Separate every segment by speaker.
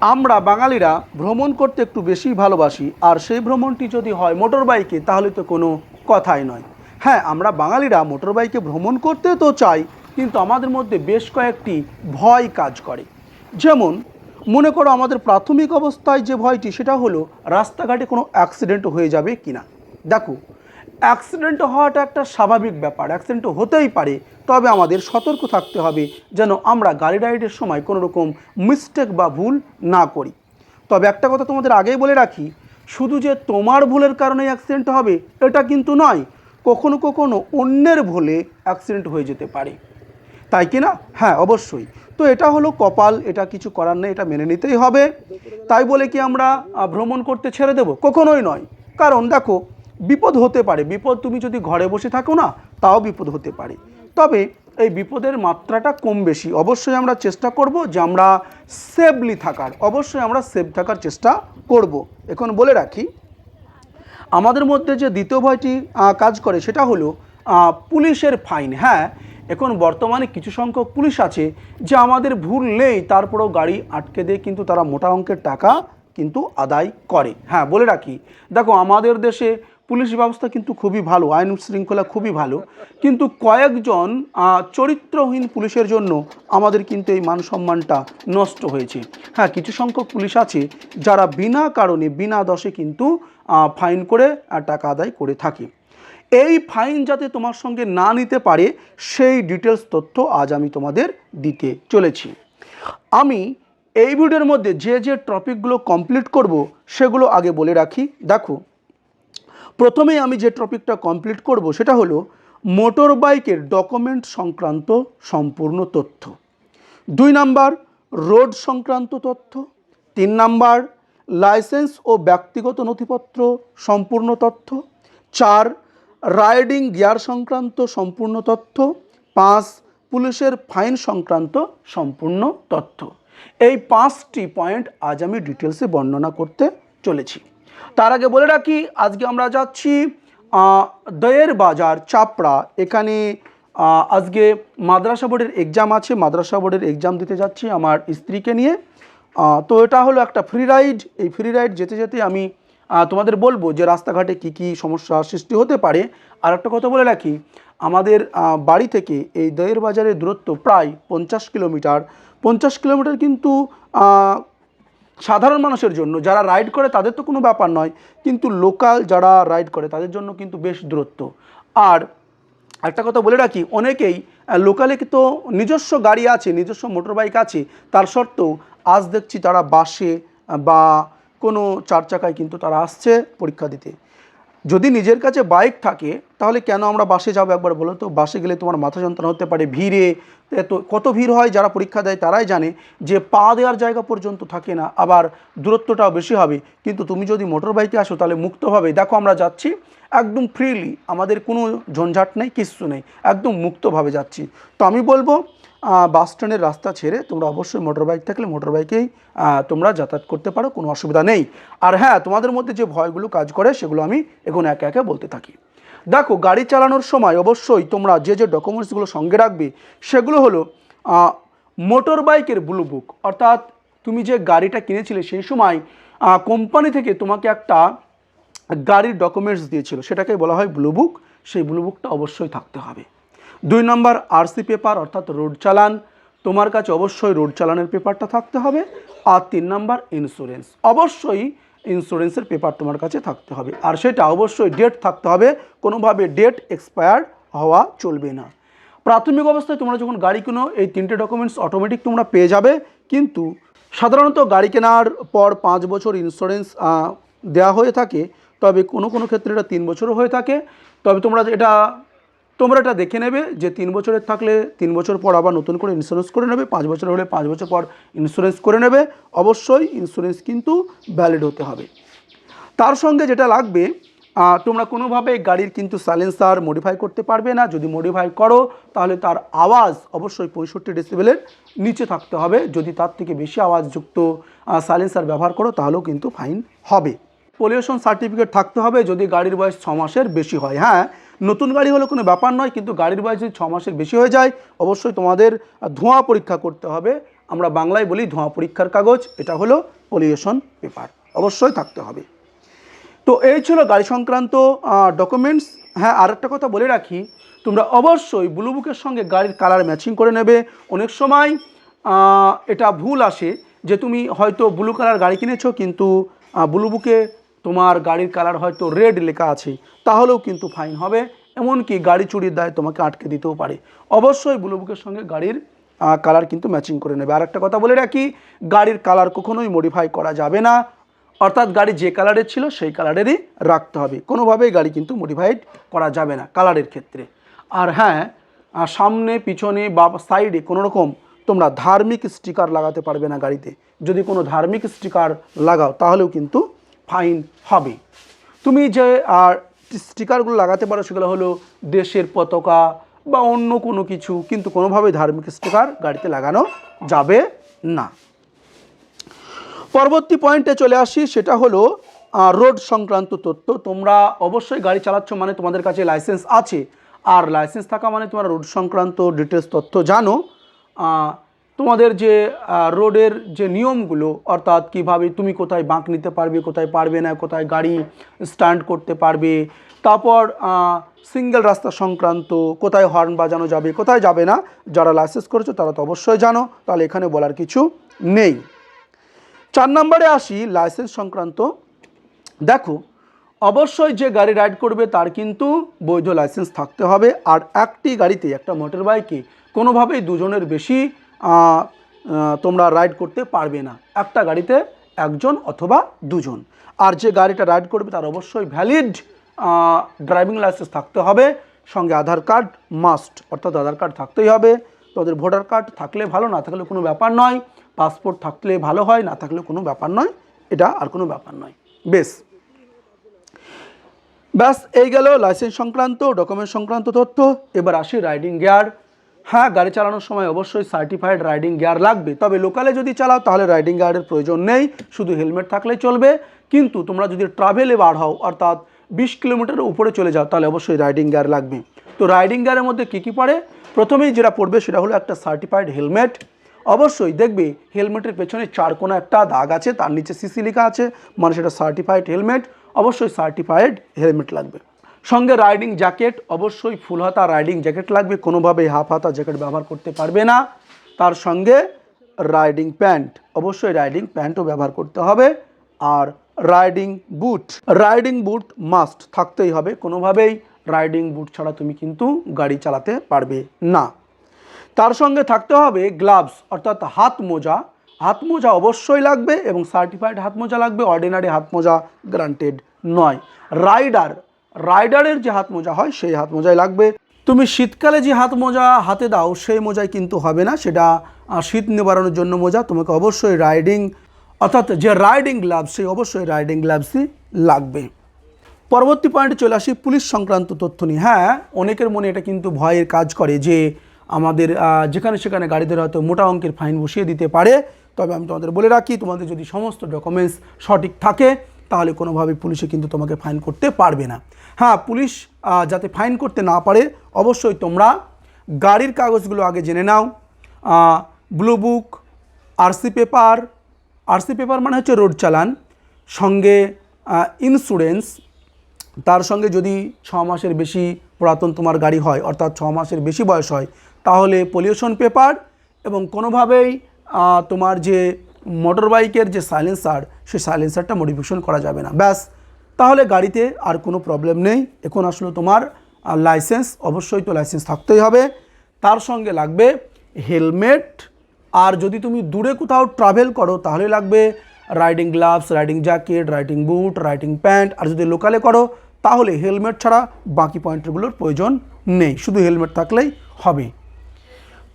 Speaker 1: আমরা বাঙালিরা ভ্রমণ করতে একটু বেশি ভালোবাসি, আর সেই ভ্রমণটি যদি হয় মোটর বাইকে তাহলে তো কোনো কথাই নয়। হ্যাঁ আমরা বাঙালিরা মোটর বাইকে ভ্রমণ করতে তো চাই, কিন্তু আমাদের মধ্যে বেশ কয়েকটি ভয় কাজ করে। যেমন, মনে করো আমাদের প্রাথমিক অবস্থায় যে ভয়টি, সেটা হলো রাস্তাঘাটে কোনো অ্যাক্সিডেন্ট হয়ে যাবে কিনা। দেখো অ্যাক্সিডেন্ট হওয়াটা একটা স্বাভাবিক ব্যাপার, অ্যাক্সিডেন্ট হতেই পারে, তবে আমাদের সতর্ক থাকতে হবে যেন আমরা গাড়ি রাইডের সময় কোনো রকম মিস্টেক বা ভুল না করি। তবে একটা কথা তোমাদের আগেই বলে রাখি, শুধু যে তোমার ভুলের কারণে অ্যাক্সিডেন্ট হবে, এটা কিন্তু নয়, কখনো কখনো অন্যের ভুলে অ্যাক্সিডেন্ট হয়ে যেতে পারে। তাই কি না? হ্যাঁ অবশ্যই। তো এটা হলো কপাল, এটা কিছু করার নেই, এটা মেনে নিতেই হবে। তাই বলে কি আমরা ভ্রমণ করতে ছেড়ে দেব? কখনোই নয়। কারণ দেখো বিপদ হতে পারে। বিপদ তুমি যদি ঘরে বসে থাকো না, তাও বিপদ হতে পারে। তবে এই বিপদের মাত্রাটা কম বেশি। অবশ্যই আমরা চেষ্টা করব যে আমরা সেফলি থাকার, অবশ্যই আমরা সেফ থাকার চেষ্টা করব। এখন বলে রাখি, আমাদের মধ্যে যে দ্বিতীয় ভয়টি কাজ করে সেটা হলো পুলিশের ফাইন। হ্যাঁ এখন বর্তমানে কিছু সংখ্যক পুলিশ আছে যে আমাদের ভুল নেই, তারপরেও গাড়ি আটকে দিয়ে, কিন্তু তারা মোটা অঙ্কের টাকা কিন্তু আদায় করে। হ্যাঁ বলে রাখি। দেখো, আমাদের দেশে পুলিশ ব্যবস্থা কিন্তু খুবই ভালো, আইন শৃঙ্খলা খুবই ভালো। কিন্তু কয়েকজন চরিত্রহীন পুলিশের জন্য আমাদের কিন্তু এই মান সম্মানটা নষ্ট হয়েছে। হ্যাঁ কিছু সংখ্যক পুলিশ আছে যারা বিনা কারণে, বিনা দশে কিন্তু ফাইন করে টাকা আদায় করে থাকে। এই ফাইন যাতে তোমার সঙ্গে না নিতে পারে, সেই ডিটেলস তথ্য আজ আমি তোমাদের দিতে চলেছি। আমি এই ভিডিওর মধ্যে যে যে টপিকগুলো কমপ্লিট করব, সেগুলো আগে বলে রাখি। দেখো প্রথমেই আমি যে টপিকটা কমপ্লিট করব সেটা হলো মোটর বাইকের ডকুমেন্ট সংক্রান্ত সম্পূর্ণ তথ্য। দুই নাম্বার রোড সংক্রান্ত তথ্য। তিন নাম্বার লাইসেন্স ও ব্যক্তিগত নথিপত্র সম্পূর্ণ তথ্য। চার রাইডিং গিয়ার সংক্রান্ত সম্পূর্ণ তথ্য। পাঁচ, পুলিশের ফাইন সংক্রান্ত সম্পূর্ণ তথ্য। এই পাঁচটি পয়েন্ট আজ আমি ডিটেলসে বর্ণনা করতে চলেছি। তার আগে বলে রাখি, আজকে আমরা যাচ্ছি দয়ের বাজার, চাপড়া। এখানে আজকে মাদ্রাসা বোর্ডের এক্সাম আছে। মাদ্রাসা বোর্ডের এক্সাম দিতে যাচ্ছি আমার স্ত্রীকে নিয়ে। তো এটা হলো একটা ফ্রি রাইড এই ফ্রি রাইড যেতে যেতে আমি তোমাদের বলব যে রাস্তাঘাটে কি কি সমস্যা সৃষ্টি হতে পারে। আর একটা কথা বলে রাখি, আমাদের বাড়ি থেকে এই দয়ের বাজারের দূরত্ব প্রায় পঞ্চাশ কিলোমিটার। পঞ্চাশ কিলোমিটার কিন্তু সাধারণ মানুষের জন্য, যারা রাইড করে তাদের তো কোনো ব্যাপার নয়, কিন্তু লোকাল যারা রাইড করে তাদের জন্য কিন্তু বেশ দূরত্ব। আর একটা কথা বলে রাখি, অনেকেই লোকালে তো নিজস্ব গাড়ি আছে, নিজস্ব মোটর বাইক আছে, তার সত্ত্বেও আজ দেখছি তারা বাসে বা কোনো চার চাকায় কিন্তু তারা আসছে পরীক্ষা দিতে। যদি নিজের কাছে বাইক থাকে তাহলে কেন আমরা বাসে যাব একবার বলো তো? বাসে গেলে তোমার মাথা যন্ত্রণা হতে পারে, ভিড়ে। এত, কত ভিড় হয় যারা পরীক্ষা দেয় তারাই জানে যে পা দেওয়ার জায়গা পর্যন্ত থাকে না, আবার দূরত্বটাও বেশি হবে। কিন্তু তুমি যদি মোটর বাইকে আসো তাহলে মুক্তভাবে, দেখো আমরা যাচ্ছি একদম ফ্রিলি আমাদের কোনো ঝঞ্ঝাট নেই, কিচ্ছু নেই, একদম মুক্তভাবে যাচ্ছি। তো আমি বলব বাস স্ট্যান্ডের রাস্তা ছেড়ে তোমরা অবশ্যই মোটর বাইক থাকলে মোটর বাইকেই তোমরা যাতায়াত করতে পারো, কোনো অসুবিধা নেই। আর হ্যাঁ তোমাদের মধ্যে যে ভয়গুলো কাজ করে সেগুলো আমি এখন একে একে বলতে থাকি। দেখো, গাড়ি চালানোর সময় অবশ্যই তোমরা যে যে ডকুমেন্টসগুলো সঙ্গে রাখবে, সেগুলো হলো মোটর বাইকের ব্লু বুক। অর্থাৎ তুমি যে গাড়িটা কিনেছিলে সেই সময় কোম্পানি থেকে তোমাকে একটা গাড়ির ডকুমেন্টস দিয়েছিল। সেটাকে বলা হয় ব্লু বুক। সেই ব্লু বুকটা অবশ্যই থাকতে হবে। দুই নম্বর আরসি পেপার, অর্থাৎ রোড চালান। তোমার কাছে অবশ্যই রোড চালানের পেপারটা থাকতে হবে। আর তিন নম্বর ইন্স্যুরেন্স অবশ্যই ইন্স্যুরেন্সের পেপার তোমার কাছে থাকতে হবে। আর সেটা অবশ্যই ডেট থাকতে হবে, কোনোভাবে ডেট এক্সপায়ার্ড হওয়া চলবে না। প্রাথমিক অবস্থায় তোমরা যখন গাড়ি কিনো, এই তিনটে ডকুমেন্টস অটোমেটিক তোমরা পেয়ে যাবে। কিন্তু সাধারণত গাড়ি কেনার পর পাঁচ বছর ইন্স্যুরেন্স দেওয়া হয়ে থাকে। তবে কোনো কোনো ক্ষেত্রে এটা তিন বছরও হয়ে থাকে। তবে তোমরা এটা তোমরা এটা দেখে নেবে যে তিন বছরের থাকলে তিন বছর পর আবার নতুন করে ইন্স্যুরেন্স করে নেবে, পাঁচ বছর হলে পাঁচ বছর পর ইন্স্যুরেন্স করে নেবে। অবশ্যই ইন্স্যুরেন্স কিন্তু ভ্যালিড হতে হবে। তার সঙ্গে যেটা লাগবে তোমরা কোনোভাবে গাড়ির কিন্তু সাইলেন্সার মডিফাই করতে পারবে না। যদি মডিফাই করো, তাহলে তার আওয়াজ অবশ্যই পঁয়ষট্টি ডেসিবেলের নিচে থাকতে হবে। যদি তার থেকে বেশি আওয়াজযুক্ত সাইলেন্সার ব্যবহার করো, তাহলেও কিন্তু ফাইন হবে। পলিউশন সার্টিফিকেট থাকতে হবে যদি গাড়ির বয়স ছ মাসের বেশি হয়। হ্যাঁ নতুন গাড়ি হলে কোনো ব্যাপার নয়, কিন্তু গাড়ির বয়স যদি ছ মাসের বেশি হয়ে যায়, অবশ্যই তোমাদের ধোঁয়া পরীক্ষা করতে হবে। আমরা বাংলায় বলি ধোঁয়া পরীক্ষার কাগজ, এটা হলো পলিউশন পেপার অবশ্যই থাকতে হবে। তো এই ছিল গাড়ি সংক্রান্ত ডকুমেন্টস হ্যাঁ আর একটা কথা বলে রাখি, তোমরা অবশ্যই ব্লু বুকের সঙ্গে গাড়ির কালার ম্যাচিং করে নেবে। অনেক সময় এটা ভুল আসে যে তুমি হয়তো ব্লু কালার গাড়ি কিনেছো, কিন্তু ব্লু বুকে তোমার গাড়ির কালার হয়তো রেড লেখা আছে, তাহলেও কিন্তু ফাইন হবে, এমনকি গাড়ি চুরির দায় তোমাকে আটকে দিতেও পারে। অবশ্যই ব্লু বুকের সঙ্গে গাড়ির কালার কিন্তু ম্যাচিং করে নেবে। আর একটা কথা বলে রাখি, গাড়ির কালার কখনোই মডিফাই করা যাবে না। অর্থাৎ গাড়ি যে কালারের ছিল, সেই কালারেরই রাখতে হবে। কোনোভাবেই গাড়ি কিন্তু মডিফাইড করা যাবে না কালারের ক্ষেত্রে। আর হ্যাঁ সামনে, পিছনে বা সাইডে কোনো রকম তোমরা ধার্মিক স্টিকার লাগাতে পারবে না গাড়িতে। যদি কোনো ধার্মিক স্টিকার লাগাও, তাহলেও কিন্তু ফাইন হবে। তুমি যে আর স্টিকারগুলো লাগাতে পারো, সেগুলো হলো দেশের পতাকা বা অন্য কোনো কিছু, কিন্তু কোনোভাবেই ধার্মিক স্টিকার গাড়িতে লাগানো যাবে না। পরবর্তী পয়েন্টে চলে আসি, সেটা হলো রোড সংক্রান্ত তথ্য। তোমরা অবশ্যই গাড়ি চালাচ্ছ মানে তোমাদের কাছে লাইসেন্স আছে। আর লাইসেন্স থাকা মানে তোমরা রোড সংক্রান্ত ডিটেলস তথ্য জানো। তোমাদের যে রোডের যে নিয়মগুলো, অর্থাৎ কীভাবে তুমি কোথায় বাঁক নিতে পারবে, কোথায় পারবে না, কোথায় গাড়ি স্ট্যান্ড করতে পারবে, তারপর সিঙ্গেল রাস্তা সংক্রান্ত, কোথায় হর্ন বাজানো যাবে, কোথায় যাবে না, যারা লাইসেন্স করেছ তারা তো অবশ্যই জানো, তাহলে এখানে বলার কিছু নেই। চার নম্বরে আসি লাইসেন্স সংক্রান্ত। দেখো, অবশ্যই যে গাড়ি রাইড করবে তার কিন্তু বৈধ লাইসেন্স থাকতে হবে, আর একটি গাড়িতে একটা মোটর বাইকে কোনোভাবেই দুজনের বেশি তোমরা রাইড করতে পারবে না। একটা গাড়িতে একজন অথবা দুজন। আর যে গাড়িটা রাইড করবে তার অবশ্যই ভ্যালিড ড্রাইভিং লাইসেন্স থাকতে হবে। সঙ্গে আধার কার্ড মাস্ট অর্থাৎ আধার কার্ড থাকতেই হবে। তোদের ভোটার কার্ড থাকলে ভালো, না থাকলে কোনো ব্যাপার নয়। পাসপোর্ট থাকলে ভালো হয়, না থাকলে কোনো ব্যাপার নয়। এটা আর কোনো ব্যাপার নয়। বেশ। ব্যাস, এই গেল লাইসেন্স সংক্রান্ত ডকুমেন্ট সংক্রান্ত তথ্য। এবার আসি রাইডিং গিয়ার হ্যাঁ গাড়ি চালানোর সময় অবশ্যই সার্টিফাইড রাইডিং গিয়ার লাগবে। তবে লোকালে যদি চালাও, তাহলে রাইডিং গিয়ারের প্রয়োজন নেই। শুধু হেলমেট থাকলেই চলবে। কিন্তু তোমরা যদি ট্রাভেলে বার হও, অর্থাৎ বিশ কিলোমিটারের উপরে চলে যাও, তাহলে অবশ্যই রাইডিং গিয়ার লাগবে। তো রাইডিং গিয়ারের মধ্যে কী কী পড়ে? প্রথমেই যেটা পড়বে, সেটা হলো একটা সার্টিফাইড হেলমেট অবশ্যই দেখবে হেলমেটের পেছনে চার কোনো একটা দাগ আছে, তার নিচে সিসি লেখা আছে মানে সেটা সার্টিফাইড হেলমেট অবশ্যই সার্টিফাইড হেলমেট লাগবে। সঙ্গে রাইডিং জ্যাকেট অবশ্যই ফুল হাতা রাইডিং জ্যাকেট লাগবে কোনোভাবেই হাফ হাতা জ্যাকেট ব্যবহার করতে পারবে না। তার সঙ্গে রাইডিং প্যান্ট অবশ্যই রাইডিং প্যান্টও ব্যবহার করতে হবে। আর riding boot riding boot must থাকতেই হবে। কোনোভাবেই রাইডিং বুট ছাড়া তুমি কিন্তু গাড়ি চালাতে পারবে না। তার সঙ্গে থাকতে হবে গ্লাভস অর্থাৎ হাত মোজা। হাত মোজা অবশ্যই লাগবে এবং সার্টিফাইড হাত মোজা লাগবে অর্ডিনারি হাত মোজা গ্রান্টেড নয়। রাইডার রাইডারের যে হাত মোজা হয়, সেই হাত মোজাই লাগবে। তুমি শীতকালে যে হাত মোজা হাতে দাও, সেই মোজাই কিন্তু হবে না। সেটা শীত নিবারণের জন্য মোজা। তোমাকে অবশ্যই রাইডিং, অর্থাৎ যে রাইডিং গ্লাভস, সেই অবশ্যই রাইডিং গ্লাভসই লাগবে। পরবর্তী পয়েন্টে চলে আসি পুলিশ সংক্রান্ত তথ্য নিয়ে। হ্যাঁ অনেকের মনে এটা কিন্তু ভয়ের কাজ করে যে, আমাদের যেখানে সেখানে গাড়িদের হয়তো মোটা অঙ্কের ফাইন বসিয়ে দিতে পারে। তবে আমি তোমাদের বলে রাখি, তোমাদের যদি সমস্ত ডকুমেন্টস সঠিক থাকে তাহলে কোনোভাবে পুলিশে কিন্তু তোমাকে ফাইন করতে পারবে না। হ্যাঁ পুলিশ যাতে ফাইন করতে না পারে, অবশ্যই তোমরা গাড়ির কাগজগুলো আগে জেনে নাও। Blue book, RC paper RC paper মানে হচ্ছে রোড চালান, সঙ্গে ইন্স্যুরেন্স তার সঙ্গে যদি ছ মাসের বেশি পুরাতন তোমার গাড়ি হয়, অর্থাৎ ছ মাসের বেশি বয়স হয়, তাহলে পলিউশন পেপার এবং কোনোভাবেই তোমার যে মোটর বাইকের যে সাইলেন্সার সেই সাইলেন্সারটা মডিফিকেশন করা যাবে না। ব্যাস, তাহলে গাড়িতে আর কোনো প্রবলেম নেই। এখন আসলে তোমার লাইসেন্স অবশ্যই তো লাইসেন্স থাকতেই হবে। তার সঙ্গে লাগবে হেলমেট আর যদি তুমি দূরে কোথাও ট্রাভেল করো, তাহলে লাগবে riding gloves riding jacket riding boot riding pant আর যদি লোকালে করো, তাহলে হেলমেট ছাড়া বাকি পয়েন্টগুলোর প্রয়োজন নেই। শুধু হেলমেট থাকলেই হবে।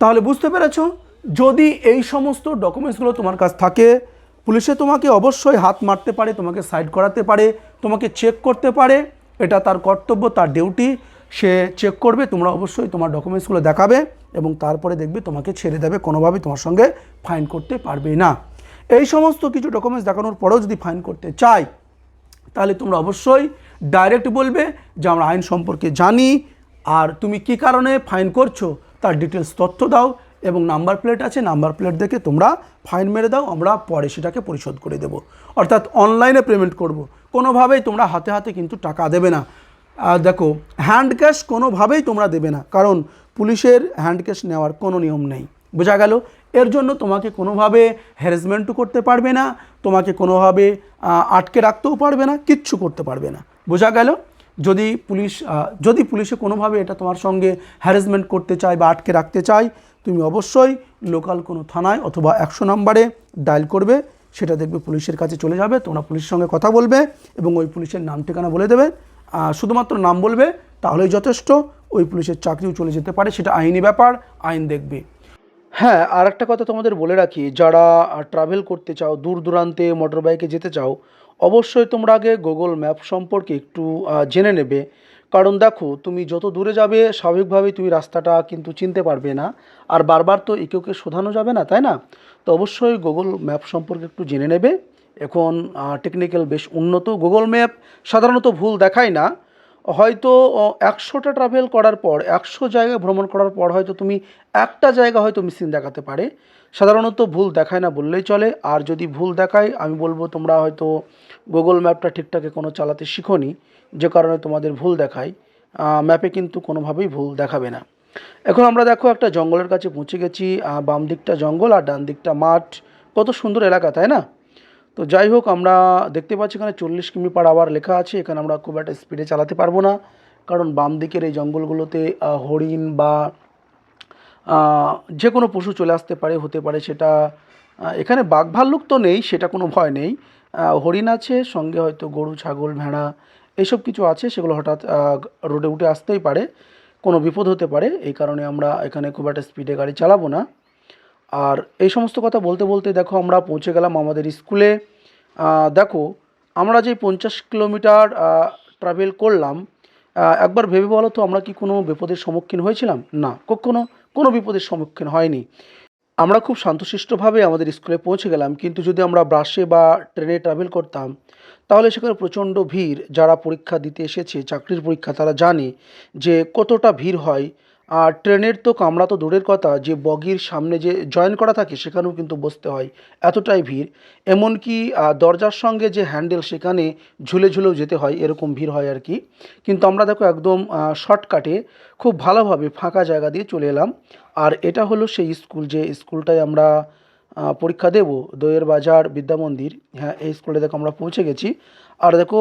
Speaker 1: তাহলে বুঝতে পেরেছ? যদি এই সমস্ত ডকুমেন্টসগুলো তোমার কাছে থাকে, পুলিশে তোমাকে অবশ্যই হাত মারতে পারে, তোমাকে সাইড করাতে পারে, তোমাকে চেক করতে পারে, এটা তার কর্তব্য, তার ডিউটি সে চেক করবে, তোমরা অবশ্যই তোমার ডকুমেন্টসগুলো দেখাবে এবং তারপরে দেখবে তোমাকে ছেড়ে দেবে, কোনোভাবেই তোমার সঙ্গে ফাইন করতে পারবে না। এই সমস্ত কিছু ডকুমেন্টস দেখানোর পরেও যদি ফাইন করতে চাই, তাহলে তোমরা অবশ্যই ডাইরেক্ট বলবে যে, আমরা আইন সম্পর্কে জানি, আর তুমি কি কারণে ফাইন করছ? তার ডিটেলস তথ্য দাও এবং নাম্বার প্লেট আছে, নাম্বার প্লেট দেখে তোমরা ফাইন মেরে দাও, আমরা পরে সেটাকে পরিশোধ করে দেবো। অর্থাৎ অনলাইনে পেমেন্ট করব। কোনোভাবেই তোমরা হাতে হাতে কিন্তু টাকা দেবে না। দেখো, হ্যান্ড ক্যাশ কোনোভাবেই তোমরা দেবে না, কারণ পুলিশের হ্যান্ড ক্যাশ নেওয়ার কোনো নিয়ম নেই। বোঝা গেল? এর জন্য তোমাকে কোনোভাবে হ্যারাসমেন্টও করতে পারবে না, তোমাকে কোনোভাবে আটকে রাখতেও পারবে না, কিচ্ছু করতে পারবে না। বোঝা গেল? যদি পুলিশ যদি পুলিশে কোনোভাবে এটা তোমার সঙ্গে হ্যারাসমেন্ট করতে চায় বা আটকে রাখতে চায় তুমি অবশ্যই লোকাল কোনো থানায় অথবা একশো নম্বরে ডায়াল করবে, সেটা দেখবে পুলিশের কাছে চলে যাবে, তোমরা পুলিশের সঙ্গে কথা বলবে এবং ওই পুলিশের নাম ঠিকানা বলে দেবে। শুধুমাত্র নাম বলবে, তাহলেই যথেষ্ট, ওই পুলিশের চাকরিও চলে যেতে পারে, সেটা আইনি ব্যাপার, আইন দেখবে। হ্যাঁ আর একটা কথা তোমাদের বলে রাখি, যারা ট্রাভেল করতে চাও, দূর দূরান্তে মোটর বাইকে যেতে চাও, অবশ্যই তোমরা আগে গুগল ম্যাপ সম্পর্কে একটু জেনে নেবে। কারণ দেখো, তুমি যত দূরে যাবে, স্বাভাবিকভাবেই তুমি রাস্তাটা কিন্তু চিনতে পারবে না। আর বারবার তো একেওকে শোধানো যাবে না, তাই না? তো অবশ্যই গুগল ম্যাপ সম্পর্কে একটু জেনে নেবে। এখন টেকনিক্যাল বেশ উন্নত। গুগল ম্যাপ সাধারণত ভুল দেখায় না। হয়তো একশোটা ট্রাভেল করার পর, একশো জায়গায় ভ্রমণ করার পর হয়তো তুমি একটা জায়গা হয়তো মিসিং দেখাতে পারে। সাধারণত ভুল দেখায় না বললেই চলে। আর যদি ভুল দেখায়, আমি বলব তোমরা হয়তো গুগল ম্যাপটা ঠিকঠাক কোনো চালাতে শিখোনি। যে কারণে তোমাদের ভুল দেখায় ম্যাপে কিন্তু কোনোভাবেই ভুল দেখাবে না। এখন আমরা দেখো একটা জঙ্গলের কাছে পৌঁছে গেছি বাম দিকটা জঙ্গল আর ডান দিকটা মাঠ। কত সুন্দর এলাকা, তাই না? তো যাই হোক, আমরা দেখতে পাচ্ছি এখানে চল্লিশ কিমি পার আওয়ার লেখা আছে, এখানে আমরা খুব একটা স্পিডে চালাতে পারব না। কারণ বাম দিকের এই জঙ্গলগুলোতে হরিণ বা যে কোনো পশু চলে আসতে পারে, হতে পারে সেটা এখানে বাঘ ভাল্লুক তো নেই, সেটা কোনো ভয় নেই। হরিণ আছে, সঙ্গে হয়তো গরু, ছাগল, ভেড়া এইসব কিছু আছে, সেগুলো হঠাৎ রোডে উঠে আসতেই পারে। কোনো বিপদ হতে পারে, এই কারণে আমরা এখানে খুব একটা স্পিডে গাড়ি চালাবো না। আর এই সমস্ত কথা বলতে বলতে দেখো, আমরা পৌঁছে গেলাম আমাদের স্কুলে। দেখো, আমরা যে পঞ্চাশ কিলোমিটার ট্রাভেল করলাম একবার ভেবে বলো তো আমরা কি কোনো বিপদের সম্মুখীন হয়েছিলাম? না, কখনো কোনো বিপদের সম্মুখীন হয়নি। আমরা খুব শান্তশিষ্টভাবে আমাদের স্কুলে পৌঁছে গেলাম, কিন্তু যদি আমরা বাসে বা ট্রেনে ট্রাভেল করতাম, তাহলে সেখানে প্রচণ্ড ভিড়। যারা পরীক্ষা দিতে এসেছে, চাকরির পরীক্ষা, তারা জানে যে কতটা ভিড় হয়। আর ট্রেনের তো কামরা তো দূরের কথা, যে বগির সামনে যে জয়েন করা থাকে, সেখানেও কিন্তু বসতে হয়। এতটাই ভিড়। এমনকি দরজার সঙ্গে যে হ্যান্ডেল সেখানে ঝুলে ঝুলেও যেতে হয়, এরকম ভিড় হয় আর কি। কিন্তু আমরা দেখো একদম শর্টকাটে খুব ভালোভাবে ফাঁকা জায়গা দিয়ে চলে এলাম। আর এটা হলো সেই স্কুল, যে স্কুলটায় আমরা পরীক্ষা দেব, দইয়ের বাজার, বিদ্যা মন্দির। হ্যাঁ এই স্কুলে দেখো আমরা পৌঁছে গেছি। আর দেখো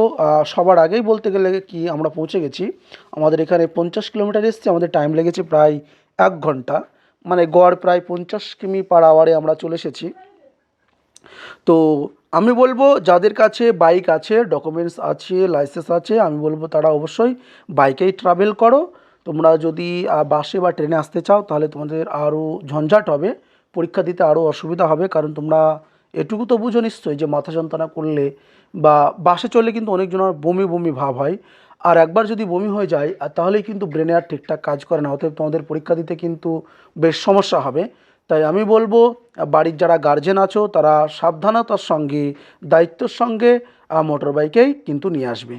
Speaker 1: সবার আগেই বলতে গেলে কি আমরা পৌঁছে গেছি। আমাদের এখানে পঞ্চাশ কিলোমিটার এসছে, আমাদের টাইম লেগেছে প্রায় এক ঘণ্টা। মানে গড় প্রায় পঞ্চাশ কিমি পার আওয়ারে আমরা চলে এসেছি। তো আমি বলব, যাদের কাছে বাইক আছে ডকুমেন্টস আছে লাইসেন্স আছে, আমি বলব তারা অবশ্যই বাইকেই ট্রাভেল করো। তোমরা যদি বাসে বা ট্রেনে আসতে চাও, তাহলে তোমাদের আরও ঝঞ্ঝাট হবে। পরীক্ষা দিতে আরও অসুবিধা হবে, কারণ তোমরা এটুকু তো বুঝো নিশ্চয়ই যে মাথা যন্ত্রণা করলে বা বাসে চললে কিন্তু অনেকজনের বমি বমি ভাব হয়। আর একবার যদি বমি হয়ে যায় আর তাহলেই কিন্তু ব্রেনে আর ঠিকঠাক কাজ করে না, অতএব তোমাদের পরীক্ষা দিতে কিন্তু বেশ সমস্যা হবে। তাই আমি বলব বাড়ির যারা গার্জেন আছো, তারা সাবধানতার সঙ্গে, দায়িত্বের সঙ্গে মোটর বাইকেই কিন্তু নিয়ে আসবে।